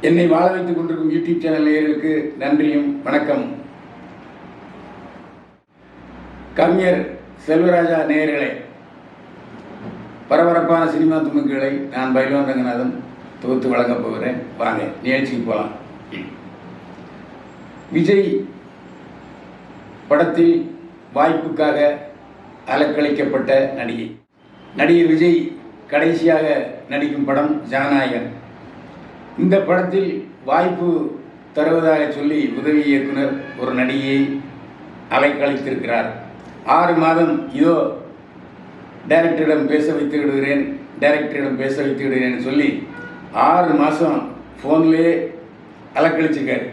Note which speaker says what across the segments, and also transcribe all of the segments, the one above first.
Speaker 1: என்னை வாழ வைத்துக் கொண்டிருக்கும் யூடியூப் சேனல் நேயர்களுக்கு நன்றியும் வணக்கம். கவிஞர் செல்வராஜா நேயர்களே பரபரப்பான சினிமா துணுக்குகளை நான் பைலோன் ரங்கநாதன் தொகுத்து வழங்கப் போகிறேன். வாங்க நிகழ்ச்சிக்கு போகலாம் விஜய் படத்தில் வாய்ப்புக்காக அலக்களிக்கப்பட்ட நடிகை. நடிகர் விஜய் கடைசியாக நடிக்கும் படம் ஜனநாயகன். இந்த படத்தில் வாய்ப்பு தருவதாக சொல்லி உதவி இயக்குனர் ஒரு நடிகையை அலைக்கழித்திருக்கிறார். ஆறு மாதம் இதோ டைரக்டரிடம் பேச வைத்து விடுகிறேன் டைரக்டரிடம் பேச வைத்து விடுகிறேன்னு சொல்லி ஆறு மாதம் ஃபோன்லேயே அலக்கழிச்சிருக்காரு.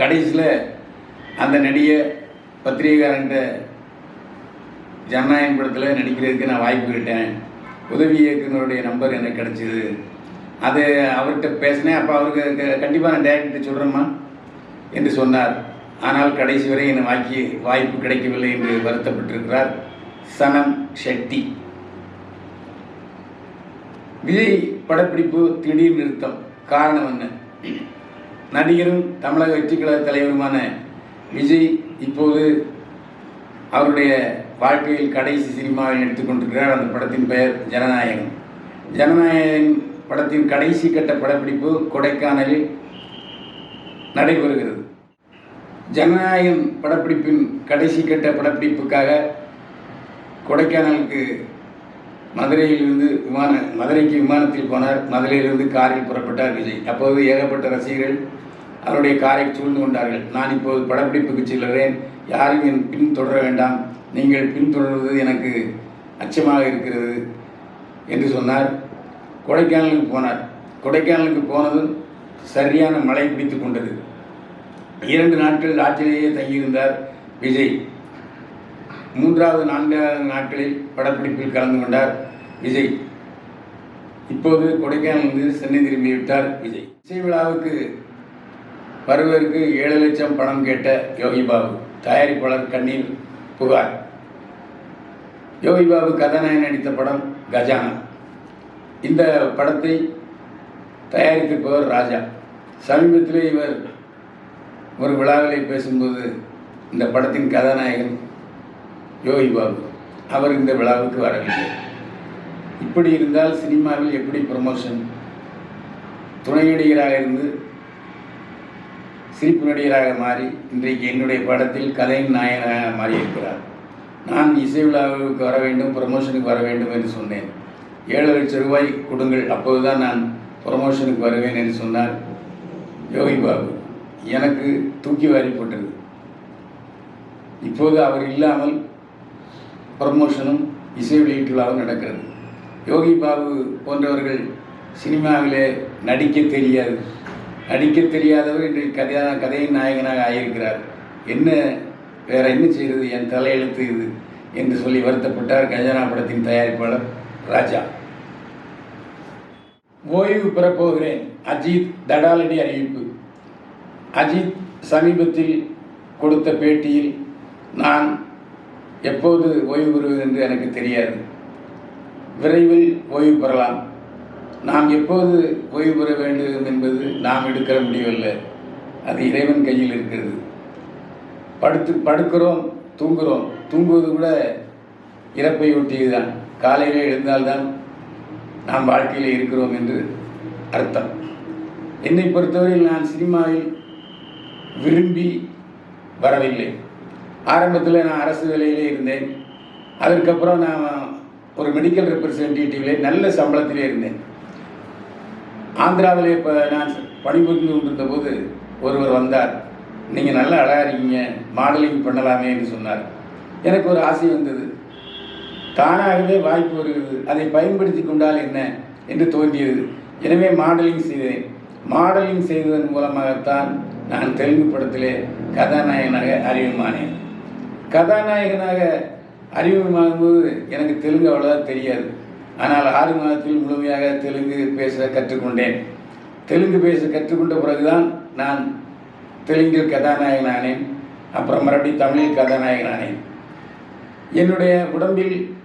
Speaker 1: கடைசியில் அந்த நடிகை பத்திரிகைக்காரன்ட்ட ஜனநாயகம் படத்தில் நடிக்கிறதுக்கு நான் வாய்ப்பு கேட்டேன். உதவி இயக்குனருடைய நம்பர் எனக்கு கிடச்சிது. அது அவர்கிட்ட பேசினேன். அப்போ அவருக்கு கண்டிப்பாக நான் டேரக்டர் சொல்கிறேம்மா என்று சொன்னார். ஆனால் கடைசி வரை என் வாக்கி வாய்ப்பு கிடைக்கவில்லை என்று வருத்தப்பட்டிருக்கிறார் சனம் ஷெட்டி. விஜய் படப்பிடிப்பு திடீர் நிறுத்தம். காரணம் என்ன? நடிகரும் தமிழக வெற்றிக்கழக தலைவருமான விஜய் இப்போது அவருடைய வாழ்க்கையில் கடைசி சினிமாவை எடுத்துக்கொண்டிருக்கிறார் அந்த படத்தின் பெயர் ஜனநாயகம். ஜனநாயகன் படத்தின் கடைசி கட்ட படப்பிடிப்பு கொடைக்கானலில் நடைபெறுகிறது. ஜனநாயகம் படப்பிடிப்பின் கடைசி கட்ட படப்பிடிப்புக்காக கொடைக்கானலுக்கு மதுரையிலிருந்து விமான மதுரைக்கு விமானத்தில் போனார். மதுரையிலிருந்து காரில் புறப்பட்டார் விஜய். அப்போது ஏகப்பட்ட ரசிகர்கள் அவருடைய காரை சூழ்ந்து கொண்டார்கள். நான் இப்போது படப்பிடிப்புக்கு செல்கிறேன். யாரும் என் பின்தொடர வேண்டாம். நீங்கள் பின்தொடர்வது எனக்கு அச்சமாக இருக்கிறது என்று சொன்னார். கொடைக்கானலுக்கு போனார். கொடைக்கானலுக்கு போனதும் சரியான மழை பிடித்து கொண்டது. இரண்டு நாட்கள் ஆற்றிலேயே தங்கியிருந்தார் விஜய். மூன்றாவது நான்காவது நாட்களில் படப்பிடிப்பில் கலந்து கொண்டார் விஜய். இப்போது கொடைக்கானலிருந்து சென்னை திரும்பிவிட்டார் விஜய். இசை விழாவுக்கு வருவதற்கு ஏழு லட்சம் பணம் கேட்ட யோகி பாபு. தயாரிப்பாளர் கண்ணீர் புகார். யோகி பாபு கதாநாயகன் நடித்த படம் கஜானா இந்த படத்தை தயாரித்திருப்பவர் ராஜா. சமீபத்தில் இவர் ஒரு விழாவில் பேசும்போது இந்த படத்தின் கதாநாயகன் யோகி பாபு அவர் இந்த விழாவுக்கு வரவில்லை. இப்படி இருந்தால் சினிமாவில் எப்படி ப்ரமோஷன் துணை நடிகராக இருந்து சிரிப்பு நடிகராக மாறி இன்றைக்கு என்னுடைய படத்தில் கதையின் நாயகனாக மாறியிருக்கிறார். நான் இசை விழாவுக்கு வர வேண்டும் ப்ரமோஷனுக்கு வர வேண்டும் என்று சொன்னேன். ஏழு லட்சம் ரூபாய் கொடுங்கள். அப்போது தான் நான் ப்ரமோஷனுக்கு வருவேன் என்று சொன்னார் யோகி பாபு. எனக்கு தூக்கி வாரி போட்டது. இப்போது அவர் இல்லாமல் ப்ரமோஷனும் இசை வெளியீட்டு நடக்கிறது. யோகி பாபு போன்றவர்கள் சினிமாவிலே நடிக்க தெரியாது. நடிக்க தெரியாதவர் இன்று கதையான கதையின் நாயகனாக ஆகியிருக்கிறார். என்ன வேற என்ன செய்கிறது என் தலையெழுத்து இது என்று சொல்லி வருத்தப்பட்டார் கஜானா படத்தின் தயாரிப்பாளர் ராஜா. ஓய்வு பெறப்போகிறேன். அஜித் தடாலடி அறிவிப்பு. அஜித் சமீபத்தில் கொடுத்த பேட்டியில் நான் எப்போது ஓய்வு பெறுவது என்று எனக்கு தெரியாது. விரைவில் ஓய்வு பெறலாம். நாம் எப்போது ஓய்வு பெற வேண்டும் என்பது நாம் எடுக்கிற முடிவல்ல. அது இறைவன் கையில் இருக்கிறது. படுத்து படுக்கிறோம் தூங்குகிறோம் தூங்குவது கூட இறப்பை ஒட்டியதுதான். காலையில் எழுந்தால்தான் நாம் வாழ்க்கையில் இருக்கிறோம் என்று அர்த்தம். என்னை பொறுத்தவரையில் நான் சினிமாவில் விரும்பி வரவில்லை. ஆரம்பத்தில் நான் அரசு வேலையிலே இருந்தேன். அதற்கப்புறம் நான் ஒரு மெடிக்கல் ரெப்ரசன்டேட்டிவ்லே நல்ல சம்பளத்திலே இருந்தேன். ஆந்திராவிலே இப்போ நான் பணிபுரிந்து கொண்டிருந்தபோது ஒருவர் வந்தார். நீங்கள் நல்லா அழகாக இருக்கீங்க. மாடலிங் பண்ணலாமே என்று சொன்னார். எனக்கு ஒரு ஆசை வந்தது. தானாகவே வாய்ப்பு வருகிறது. அதை பயன்படுத்தி கொண்டால் என்ன? என்று தோன்றியது. எனவே மாடலிங் செய்தேன். மாடலிங் செய்ததன் மூலமாகத்தான் நான் தெலுங்கு படத்திலே கதாநாயகனாக அறிமுகமானேன். கதாநாயகனாக அறிமுகமாகும்போது எனக்கு தெலுங்கு அவ்வளோதான் தெரியாது. ஆனால் ஆறு மாதத்தில் முழுமையாக தெலுங்கு பேச கற்றுக்கொண்டேன். தெலுங்கு பேச கற்றுக்கொண்ட பிறகுதான் நான் தெலுங்கில் கதாநாயகனானேன். அப்புறம் மறுபடியும் தமிழில் கதாநாயகனானேன். என்னுடைய உடம்பில்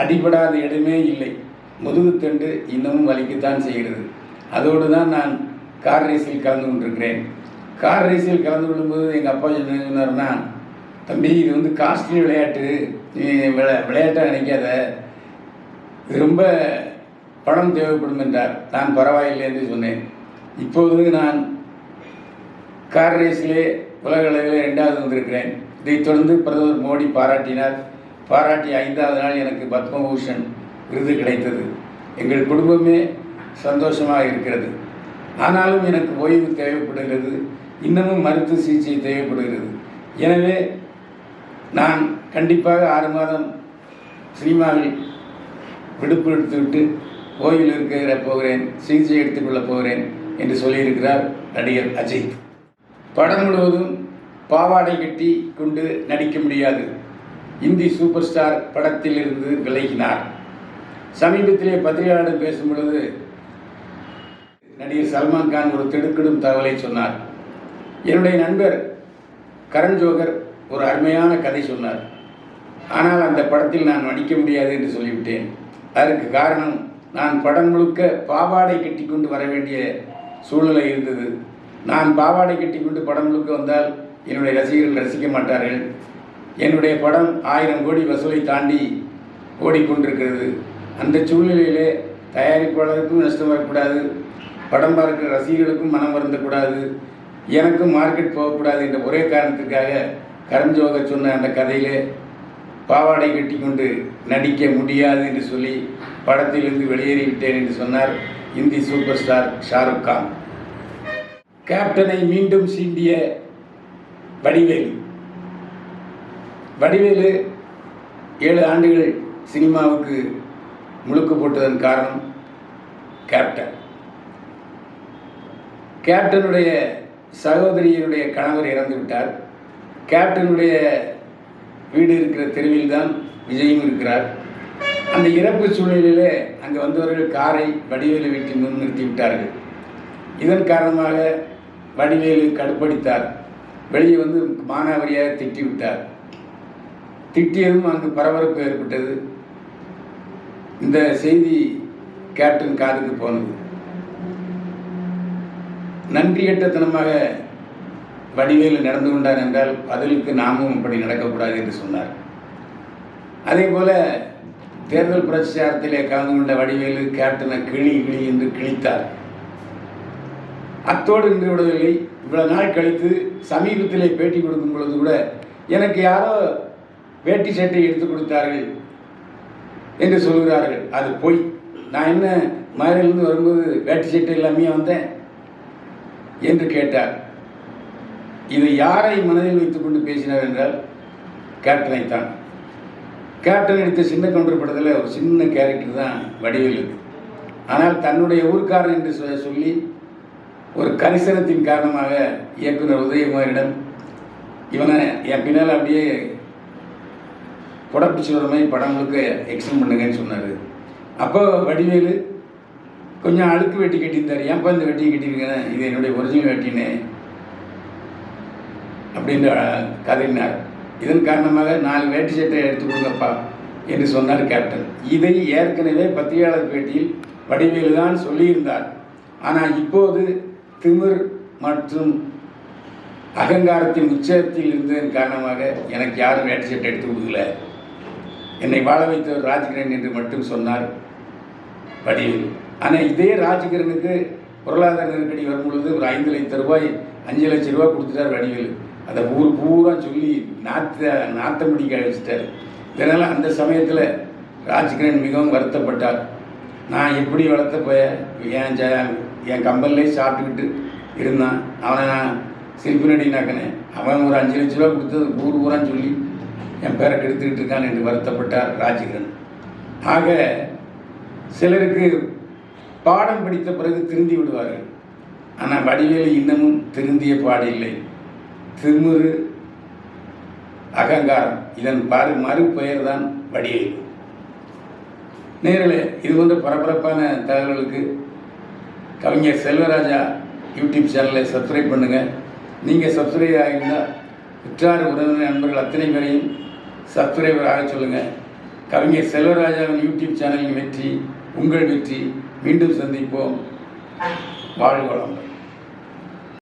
Speaker 1: அடிபடாத இடமே இல்லை. முதுகுத்தண்டு இன்னமும் வலிக்கத்தான் செய்கிறது. அதோடு தான் நான் கார் ரேஸில் கலந்து கொண்டிருக்கிறேன். கார் ரேஸில் கலந்து கொள்ளும்போது எங்கள் அப்பா என்ன சொன்னார்னா தம்பி இது வந்து காஸ்ட்லி விளையாட்டு. நீ விளை விளையாட்டாக நினைக்காத. இது ரொம்ப பணம் தேவைப்படும் என்றார். நான் பரவாயில்லை என்று சொன்னேன். இப்போது நான் கார் ரேஸிலே உலக அளவில் ரெண்டாவது வந்திருக்கிறேன். இதைத் தொடர்ந்து பிரதமர் மோடி பாராட்டினார். பாராட்டி ஐந்தாவது நாள் எனக்கு பத்மபூஷன் விருது கிடைத்தது. எங்கள் குடும்பமே சந்தோஷமாக இருக்கிறது. ஆனாலும் எனக்கு ஓய்வு தேவைப்படுகிறது. இன்னமும் மருத்துவ சிகிச்சை தேவைப்படுகிறது. எனவே நான் கண்டிப்பாக ஆறு மாதம் சினிமாவில் விடுப்பு எடுத்துவிட்டு ஓய்வில் இருக்கிற போகிறேன் சிகிச்சை எடுத்துக்கொள்ளப் போகிறேன் என்று சொல்லியிருக்கிறார் நடிகர் அஜித். படம் முழுவதும் பாவாடை கட்டி கொண்டு நடிக்க முடியாது. இந்தி சூப்பர் ஸ்டார் படத்தில் இருந்து விலகினார். சமீபத்திலே பத்திரிகையாளர் பேசும் பொழுது நடிகர் சல்மான் கான் ஒரு திடுக்கிடும் தகவலை சொன்னார். என்னுடைய நண்பர் கரண் ஜோகர் ஒரு அருமையான கதை சொன்னார். ஆனால் அந்த படத்தில் நான் நடிக்க முடியாது என்று சொல்லிவிட்டேன். அதற்கு காரணம் நான் படம் முழுக்க பாவாடை கட்டி கொண்டு வர வேண்டிய சூழ்நிலை இருந்தது. நான் பாவாடை கட்டி கொண்டு படம் முழுக்க வந்தால் என்னுடைய ரசிகர்கள் ரசிக்க மாட்டார்கள். என்னுடைய படம் ஆயிரம் கோடி வசூலை தாண்டி ஓடிக்கொண்டிருக்கிறது. அந்த சூழ்நிலையிலே தயாரிப்பாளருக்கும் நஷ்டம் வரக்கூடாது. படம் பார்க்கிற ரசிகர்களுக்கும் மனம் வருந்தக்கூடாது. எனக்கும் மார்க்கெட் போகக்கூடாது என்ற ஒரே காரணத்திற்காக கரஞ்சோக சொன்ன அந்த கதையிலே பாவாடை கட்டி கொண்டு நடிக்க முடியாது என்று சொல்லி படத்திலிருந்து வெளியேறிவிட்டேன் என்று சொன்னார் இந்தி சூப்பர் ஸ்டார் ஷாருக் கான். கேப்டனை மீண்டும் சீண்டிய வடிவேலு. வடிவேலு ஏழு ஆண்டுகள் சினிமாவுக்கு முழுக்கு போட்டதன் காரணம் கேப்டன் கேப்டனுடைய சகோதரியினுடைய கணவர் இறந்து விட்டார். கேப்டனுடைய வீடு இருக்கிற தெருவில் தான் விஜயும் இருக்கிறார். அந்த இறப்பு சூழ்நிலையிலே அங்கே வந்தவர்கள் காரை வடிவேலு வீட்டில் முன் நிறுத்தி விட்டார்கள். இதன் காரணமாக வடிவேலு கடுப்படித்தார். வெளியே வந்து மானாவரியாக திட்டி திட்டியதும் அங்கு பரபரப்பு ஏற்பட்டது. இந்த செய்தி கேப்டன் காதுக்கு போனது. நன்றி கெட்டத்தனமாக வடிவேலு நடந்து கொண்டார் என்றால் பதிலுக்கு நாமும் இப்படி நடக்கக்கூடாது என்று சொன்னார். அதே போல தேர்தல் பிரச்சாரத்திலே கலந்து கொண்ட வடிவேலு கேப்டனை கிளி கிளி என்று கிழித்தார். அத்தோடு நின்று விடவில்லை. இவ்வளவு நாள் கழித்து சமீபத்திலே பேட்டி கொடுக்கும் பொழுது கூட எனக்கு யாரோ வேட்டி சட்டை எடுத்து கொடுத்தார்கள் என்று சொல்கிறார்கள். அது போய். நான் என்ன மதுரையிலிருந்து வரும்போது வேட்டி சட்டை இல்லாமையே வந்தேன் என்று கேட்டார். இதை யாரை மனதில் வைத்துக்கொண்டு பேசினார் என்றால் கேப்டனை தான் கேப்டன் எடுத்த சின்ன கவுண்டர் படத்தில் ஒரு சின்ன கேரக்டர் தான் வடிவேலு. ஆனால் தன்னுடைய ஊர்க்காரன் என்று சொ- சொல்லி ஒரு கரிசனத்தின் காரணமாக இயக்குனர் உதயகுமாரிடம் இவனை என் பின்னால் அப்படியே புடப்பிச்சு வர மாதிரி படம் எக்ஸ்டன் பண்ணுங்கன்னு சொன்னார். அப்போ வடிவேலு கொஞ்சம் அழுக்கு வெட்டி கட்டியிருந்தார். ஏன்ப்பா இந்த வெட்டியை கட்டியிருக்கேன் இது என்னுடைய ஒரிஜினல் வெட்டினே. அப்படின்ற கதறினார். இதன் காரணமாக நாலு வேட்டி சட்டை எடுத்து கொடுங்கப்பா என்று சொன்னார் கேப்டன் இதை ஏற்கனவே பத்திரிகையாளர் பேட்டியில் வடிவேலு தான் சொல்லியிருந்தார். ஆனால் இப்போது திமிர் மற்றும் அகங்காரத்தின் உச்சத்தில் இருந்ததன் காரணமாக எனக்கு யாரும் வேட்டி சட்டை எடுத்து கொடுக்கல. என்னை வாழ வைத்தவர் ராஜகிரன் என்று மட்டும் சொன்னார். வடிவேலு ஆனால் இதே ராஜகிரனுக்கு பொருளாதார நெருக்கடி வரும் பொழுது ஒரு ஐந்து லட்சம் ரூபாய் அஞ்சு லட்சம் ரூபாய் கொடுத்துட்டார் வடிவேலு. அந்த ஊர் பூரா சொல்லி நாத்த நாத்தம் பிடிக்க அழிச்சிட்டார். இதனால் அந்த சமயத்தில் ராஜ்கிரண் மிகவும் வருத்தப்பட்டார். நான் எப்படி வளர்த்த போய? என் ஜ என் கம்பல்லே சாப்பிட்டுக்கிட்டு இருந்தான். அவனை நான் சிரிப்பு நடினாக்கினேன் அவன் ஒரு அஞ்சு லட்ச ரூபா கொடுத்தது ஊர் ஊரான்னு சொல்லி என் பேரை கெடுத்துக்கிட்டு இருக்கான் என்று வருத்தப்பட்டார் ராஜகிரன் ஆக சிலருக்கு பாடம் படித்த பிறகு திருந்தி விடுவார்கள். ஆனால் வடிவேலு இன்னமும் திருந்திய பாடில்லை திருமுரு அகங்காரம் இதன் பாரு மறுபெயர் தான் வடிவேலு. நேரில் இது போன்ற பரபரப்பான தகவல்களுக்கு கவிஞர் செல்வராஜா யூடியூப் சேனலை சப்ஸ்கிரைப் பண்ணுங்கள் நீங்கள் சப்ஸ்கிரைப் ஆகியிருந்தால் உற்றார் உறவினர் நண்பர்கள் அத்தனை பேரையும் சப்ஸ்கிரைபர் ஆக சொல்லுங்கள் கவிஞர் செல்வராஜாவின் யூடியூப் சேனலின் வெற்றி உங்கள் வெற்றி. மீண்டும் சந்திப்போம். வாழ்வு